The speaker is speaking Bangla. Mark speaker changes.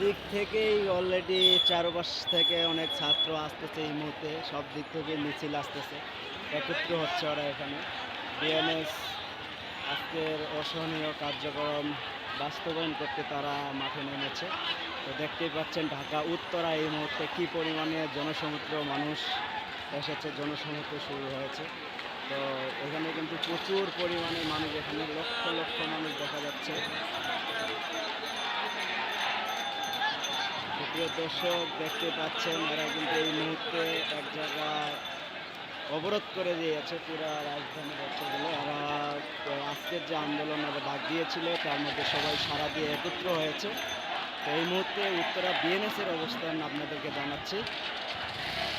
Speaker 1: দিক থেকেই অলরেডি চারপাশ থেকে অনেক ছাত্র আসতেছে এই মুহূর্তে। সব দিক থেকে মিছিল আসতেছে। একত্র হচ্ছে ওরা এখানে। বিএনএস আজকের অসহনীয় কার্যক্রম বাস্তবায়ন করতে তারা মাঠে নেমেছে। তো দেখতেই পাচ্ছেন ঢাকা, উত্তরা এই মুহূর্তে কী পরিমাণে জনসমুদ্র মানুষ এসেছে, জনসমুদ্র শুরু হয়েছে। তো এখানে কিন্তু প্রচুর পরিমাণে মানুষ, এখানে লক্ষ লক্ষ মানুষ দেখা যাচ্ছে। প্রিয় দর্শক, দেখতে পাচ্ছেন এরা কিন্তু এই মুহূর্তে এক জায়গায় অবরোধ করে দিয়েছে পুরা রাজধানী বাচ্চাগুলো এরা আজকের যে আন্দোলন এরা ডাক দিয়েছিল, তার মধ্যে সবাই সারা দিয়ে একত্র হয়েছে। তো এই মুহূর্তে উত্তরা বিএনএসের অবস্থান আপনাদেরকে জানাচ্ছি।